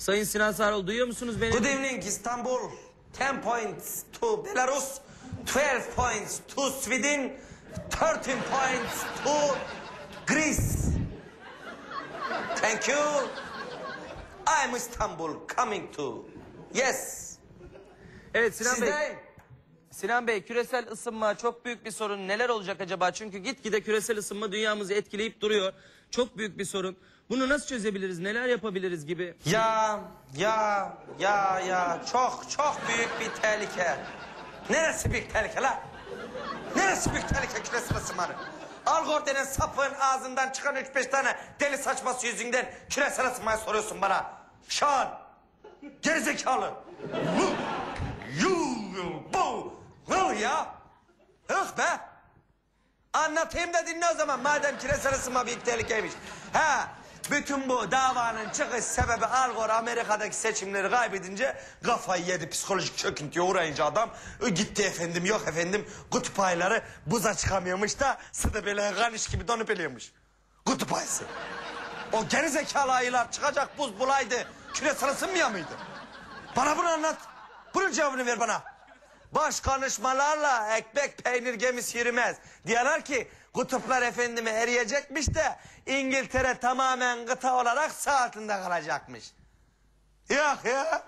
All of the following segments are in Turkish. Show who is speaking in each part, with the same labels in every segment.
Speaker 1: Sayın Sinan Sarıl duyuyor musunuz beni?
Speaker 2: Good evening Istanbul. 10 points to Belarus. 12 points to Sweden. 13 points to Greece. Thank you. I'm Istanbul coming to. Yes.
Speaker 1: Evet Sinan Bey.
Speaker 2: Sizdeyim.
Speaker 1: Sinan Bey küresel ısınma çok büyük bir sorun. Neler olacak acaba? Çünkü gitgide küresel ısınma dünyamızı etkileyip duruyor. Çok büyük bir sorun. Bunu nasıl çözebiliriz? Neler yapabiliriz gibi?
Speaker 2: Ya, ya, ya, ya. Çok, çok büyük bir tehlike. Neresi büyük tehlike la? Neresi büyük tehlike küresel ısınmanın? Al Gore denen sapığın ağzından çıkan üç beş tane deli saçması yüzünden küresel ısınmayı soruyorsun bana. Şan, gerizekalı. Lu, Ne ya? Hıh be. Anlatayım da dinle o zaman madem küresel ısınma büyük tehlikeymiş. Ha, bütün bu davanın çıkış sebebi Al Gore Amerika'daki seçimleri kaybedince kafayı yedi psikolojik çöküntüye uğrayınca adam "E, gitti efendim yok efendim kutup ayları buza çıkamıyormuş da sıdı böyle ganiş gibi donup eliyormuş. Kutup ayısı. O gerizekalı ayılar çıkacak buz bulaydı küresel ısınmıyor mıydı? Bana bunu anlat. Bunun cevabını ver bana. Baş konuşmalarla ekmek peynir gemisi yürümez. Diyorlar ki kutuplar efendime eriyecekmiş de İngiltere tamamen kıta olarak sağ altında kalacakmış. Yok ya.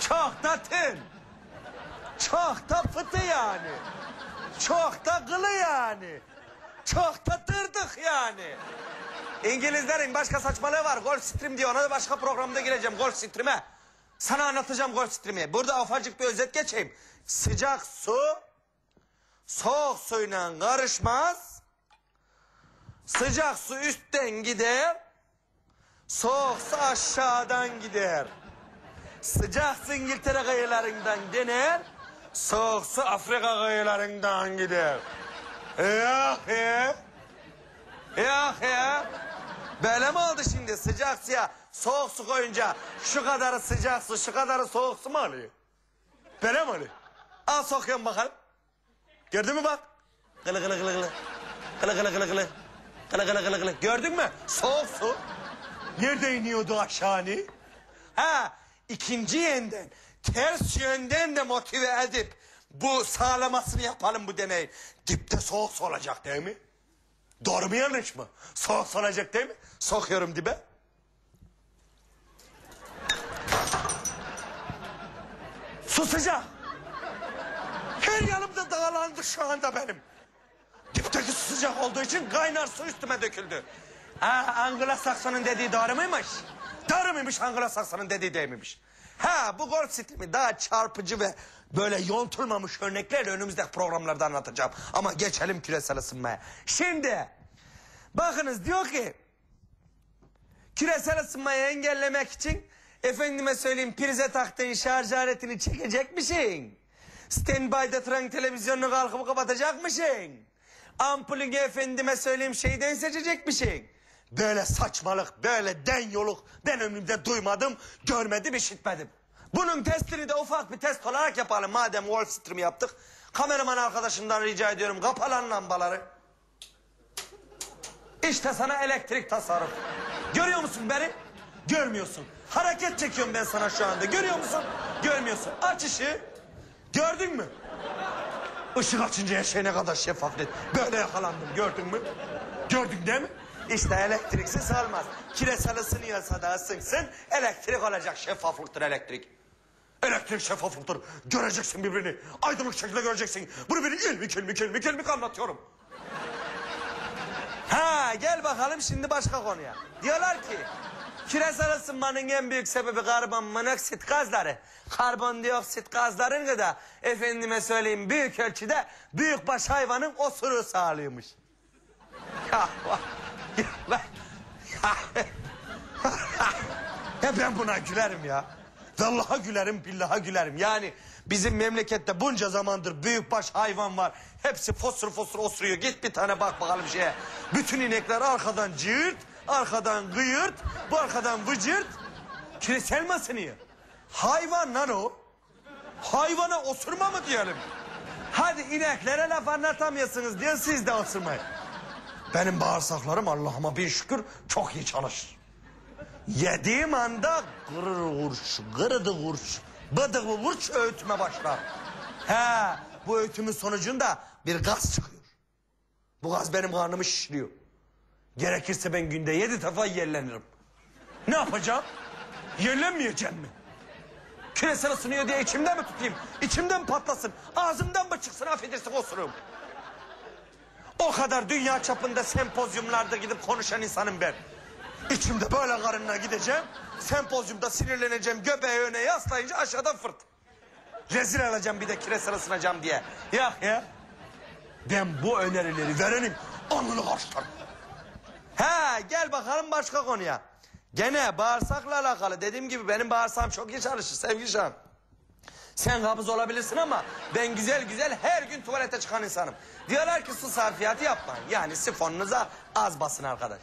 Speaker 2: Çok da tın. Çok da fıtı yani. Çok da kılı yani. Çok da tırdık yani. İngilizlerin başka saçmalığı var. Golf Stream diyor. Ona da başka programda gireceğim. Golf Stream'e. Sana anlatacağım Golf Stream'i. Burada ufacık bir özet geçeyim. Sıcak su soğuk suyla karışmaz. Sıcak su üstten gider. Soğuk su aşağıdan gider. Sıcak su İngiltere kıyılarından döner. Soğuk su Afrika kıyılarından gider. Yok ya. Yok ya. Böyle mi oldu şimdi sıcak suya soğuk su koyunca şu kadarı sıcak su şu kadarı soğuk su mu oluyor? Böyle mi oluyor? Al sokuyorum bakalım. Gördün mü bak? Gılı gılı gılı gılı. Gılı gılı gılı gılı. Gılı gılı gılı gılı. Gördün mü? Soğuk su. Nerede iniyordu aşağı? Ha ikinci yönden ters yönden de motive edip bu sağlamasını yapalım bu deneyin. Dipte soğuk su olacak değil mi? Doğru mu yanlış mı? Soğuk su olacak değil mi? Sokuyorum dibe. Su sıcak. Her yanımda dağlandı şu anda benim. Dipteki sıcak olduğu için kaynar su üstüme döküldü. Ha, Anglo-Sakson'un dediği doğru muymuş? Doğru muymuş Anglo-Sakson'un dediği değil miymiş? Ha bu golf sistemi daha çarpıcı ve böyle yontulmamış örneklerle önümüzdeki programlarda anlatacağım. Ama geçelim küresel ısınmaya. Şimdi bakınız diyor ki küresel ısınmayı engellemek için efendime söyleyeyim prize taktığın şarj aletini çekecekmişsin. Standby'da duran televizyonunu kalkıp kapatacakmışsın. Ampulünü efendime söyleyeyim şeyden seçecekmişsin. Böyle saçmalık, böyle den yoluk ben ömrümde duymadım, görmedim, işitmedim. Bunun testini de ufak bir test olarak yapalım madem Wall Stream yaptık. Kameraman arkadaşımdan rica ediyorum kapalan lambaları. İşte sana elektrik tasarruf. Görüyor musun beni? Görmüyorsun. Hareket çekiyorum ben sana şu anda. Görüyor musun? Görmüyorsun. Aç ışığı. Gördün mü? Işık açınca her şey ne kadar şeffaflet. Böyle yakalandım gördün mü? Gördün değil mi? İşte elektriksiz olmaz. Küresel ısınıyorsa da ısınsın elektrik olacak. Şeffaflıktır elektrik. Elektrik şeffaflıktır. Göreceksin birbirini. Aydınlık şekilde göreceksin. Bunu bir ilmik ilmik ilmik ilmik anlatıyorum. Ha gel bakalım şimdi başka konuya. Diyorlar ki küresel ısınmanın en büyük sebebi karbon monoksit gazları. Karbondioksit gazların da efendime söyleyeyim büyük ölçüde büyükbaş hayvanın osuruğu sağlıyormuş. Ya, ya, ben, ya ben buna gülerim ya. Vallahi gülerim, billahi gülerim. Yani bizim memlekette bunca zamandır büyükbaş hayvan var. Hepsi fosur fosur osuruyor. Git bir tane bak bakalım şeye. Bütün inekler arkadan cırt, arkadan gıyırt, bu arkadan vıcırt. Küresel mi ısınıyor? Hayvan lan o. Hayvana osurma mı diyelim? Hadi ineklere laf anlatamıyorsunuz diye siz de osurmayın. Benim bağırsaklarım Allah'ıma bir şükür çok iyi çalışır. Yediğim anda gırır kurş, gırıdı kurş, bıdığı kurş öğütme başlar. He, bu öğütümün sonucunda bir gaz çıkıyor. Bu gaz benim karnımı şişiriyor. Gerekirse ben günde yedi defa yerlenirim. Ne yapacağım? Yerlenmeyeceğim mi? Küresel ısınıyor diye içimden mi tutayım? İçimden patlasın? Ağzımdan mı çıksın affedersin osurum? O kadar dünya çapında sempozyumlarda gidip konuşan insanım ben. İçimde böyle karınla gideceğim. Sempozyumda sinirleneceğim. Göbeği öne yaslayınca aşağıdan fırt. Rezil olacağım bir de küresel ısınacağım diye. Ya ya. Ben bu önerileri verenim. Alnını karşılarım. He gel bakalım başka konuya. Gene bağırsakla alakalı. Dediğim gibi benim bağırsağım çok iyi çalışır sevgili Şahan. Sen kabız olabilirsin ama ben güzel güzel her gün tuvalete çıkan insanım. Diyorlar ki su sarfiyatı yapmayın. Yani sifonunuza az basın arkadaş.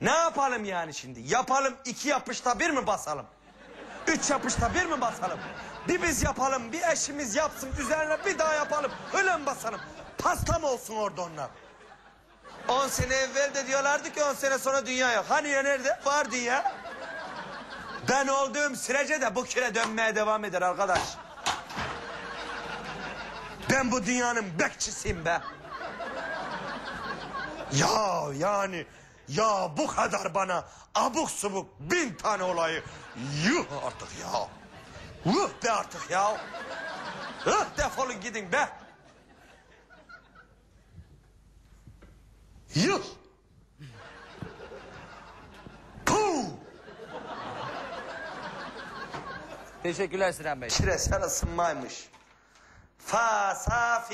Speaker 2: Ne yapalım yani şimdi? Yapalım iki yapışta bir mi basalım? Üç yapışta bir mi basalım? Bir biz yapalım, bir eşimiz yapsın, üzerine bir daha yapalım. Öyle mi basalım? Pasta mı olsun orada onlar? On sene evvel de diyorlardı ki on sene sonra dünya yok. Hani ya nerede? Var dünya. Ben olduğum sürece de bu küre dönmeye devam eder arkadaş. Ben bu dünyanın bekçisiyim be. Ya yani ya bu kadar bana abuk subuk bin tane olayı yuh artık ya. Yuh be artık ya. Yuh defolun gidin be. Yuh. Puh.
Speaker 1: Teşekkürler Sinan Bey.
Speaker 2: Küresel ısınmaymış. Fa sa